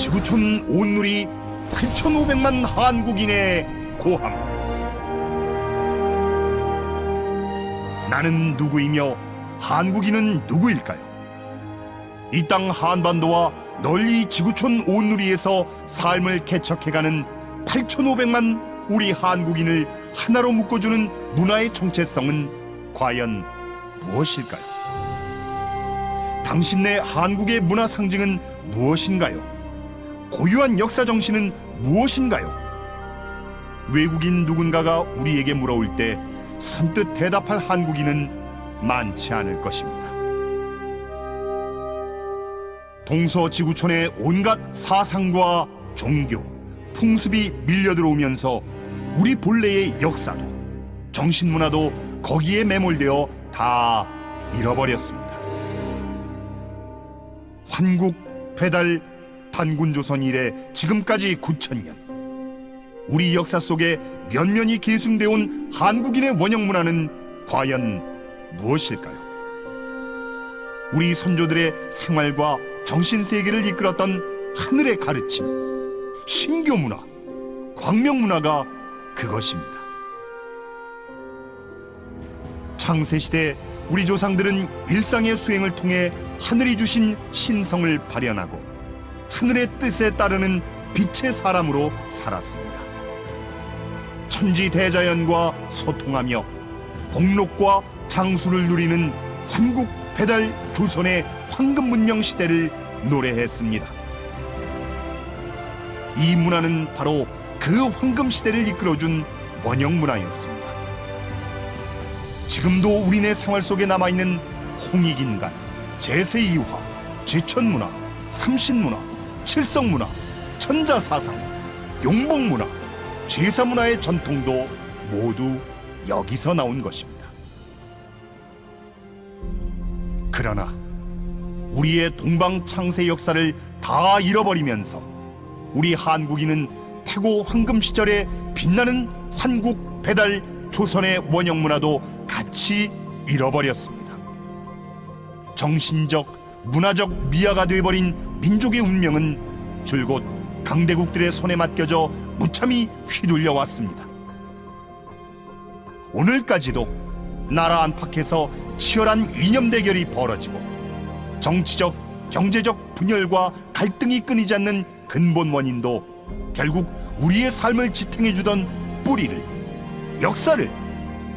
지구촌 온누리 8,500만 한국인의 고함. 나는 누구이며 한국인은 누구일까요? 이 땅 한반도와 널리 지구촌 온누리에서 삶을 개척해가는 8,500만 우리 한국인을 하나로 묶어주는 문화의 정체성은 과연 무엇일까요? 당신네 한국의 문화 상징은 무엇인가요? 고유한 역사 정신은 무엇인가요? 외국인 누군가가 우리에게 물어올 때 선뜻 대답할 한국인은 많지 않을 것입니다. 동서지구촌의 온갖 사상과 종교, 풍습이 밀려들어오면서 우리 본래의 역사도 정신문화도 거기에 매몰되어 다 잃어버렸습니다. 환국, 배달, 단군조선 이래 지금까지 9천년 우리 역사 속에 면면이 계승되어 온 한국인의 원형 문화는 과연 무엇일까요? 우리 선조들의 생활과 정신 세계를 이끌었던 하늘의 가르침, 신교 문화, 광명 문화가 그것입니다. 창세 시대 우리 조상들은 일상의 수행을 통해 하늘이 주신 신성을 발현하고 하늘의 뜻에 따르는 빛의 사람으로 살았습니다. 천지 대자연과 소통하며 복록과 장수를 누리는 환국 배달 조선의 황금 문명 시대를 노래했습니다. 이 문화는 바로 그 황금 시대를 이끌어준 원형 문화였습니다. 지금도 우리네 생활 속에 남아있는 홍익인간, 제세이화, 제천문화, 삼신문화, 칠성문화, 천자사상, 용복문화, 제사문화의 전통도 모두 여기서 나온 것입니다. 그러나 우리의 동방 창세 역사를 다 잃어버리면서 우리 한국인은 태고 황금 시절에 빛나는 환국 배달 조선의 원형 문화도 같이 잃어버렸습니다. 정신적, 문화적 미아가 돼버린 민족의 운명은 줄곧 강대국들의 손에 맡겨져 무참히 휘둘려 왔습니다. 오늘까지도 나라 안팎에서 치열한 이념 대결이 벌어지고 정치적, 경제적 분열과 갈등이 끊이지 않는 근본 원인도 결국 우리의 삶을 지탱해 주던 뿌리를 역사를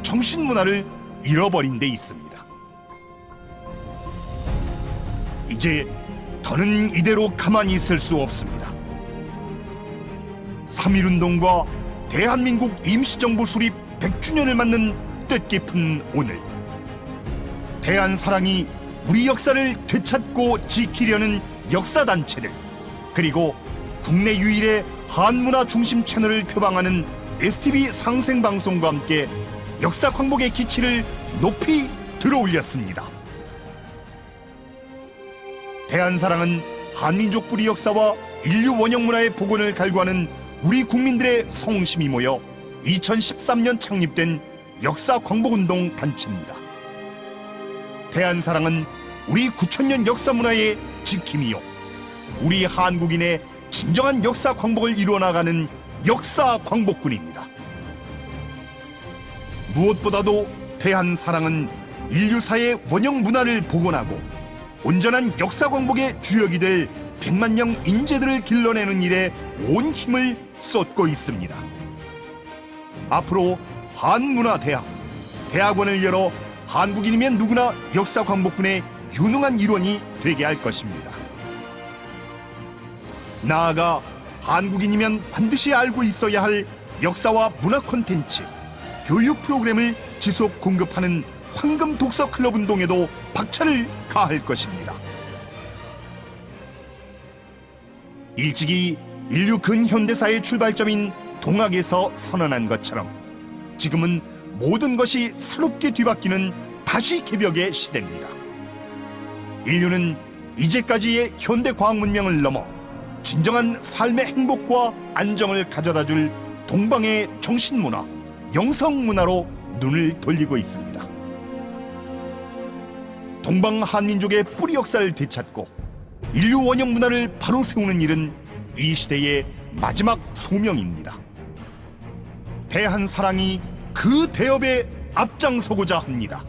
정신 문화를 잃어버린 데 있습니다. 이제 더는 이대로 가만히 있을 수 없습니다. 3.1운동과 대한민국 임시정부 수립 100주년을 맞는 뜻깊은 오늘 대한사랑이 우리 역사를 되찾고 지키려는 역사단체들 그리고 국내 유일의 한문화 중심 채널을 표방하는 STV 상생방송과 함께 역사 광복의 기치를 높이 들어올렸습니다. 대한사랑은 한민족 뿌리 역사와 인류 원형 문화의 복원을 갈구하는 우리 국민들의 성심이 모여 2013년 창립된 역사 광복운동 단체입니다. 대한사랑은 우리 9천년 역사 문화의 지킴이요. 우리 한국인의 진정한 역사 광복을 이루어 나가는 역사 광복군입니다. 무엇보다도 대한사랑은 인류사의 원형 문화를 복원하고 온전한 역사 광복의 주역이 될 100만 명 인재들을 길러내는 일에 온 힘을 쏟고 있습니다. 앞으로 한문화대학, 대학원을 열어 한국인이면 누구나 역사 광복군의 유능한 일원이 되게 할 것입니다. 나아가 한국인이면 반드시 알고 있어야 할 역사와 문화 콘텐츠, 교육 프로그램을 지속 공급하는 황금 독서 클럽 운동에도 박차를 가할 것입니다. 일찍이 인류 근현대사의 출발점인 동학에서 선언한 것처럼 지금은 모든 것이 새롭게 뒤바뀌는 다시 개벽의 시대입니다. 인류는 이제까지의 현대 과학 문명을 넘어 진정한 삶의 행복과 안정을 가져다 줄 동방의 정신문화, 영성문화로 눈을 돌리고 있습니다. 동방 한민족의 뿌리 역사를 되찾고 인류 원형 문화를 바로 세우는 일은 이 시대의 마지막 소명입니다. 대한 사랑이 그 대업에 앞장서고자 합니다.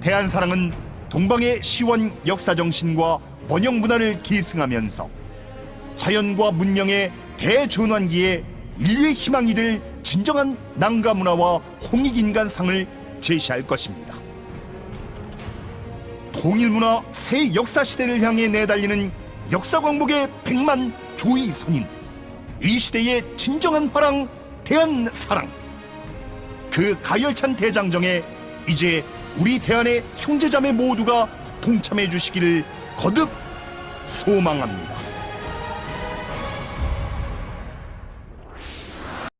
대한 사랑은 동방의 시원 역사 정신과 번영 문화를 계승하면서 자연과 문명의 대전환기에 인류의 희망이 될 진정한 난가 문화와 홍익 인간상을 제시할 것입니다. 통일 문화 새 역사 시대를 향해 내달리는 역사 광복의 백만 조이 선인 이 시대의 진정한 화랑 대한 사랑 그 가열찬 대장정에 이제 우리 대한의 형제자매 모두가 동참해 주시기를 거듭 소망합니다.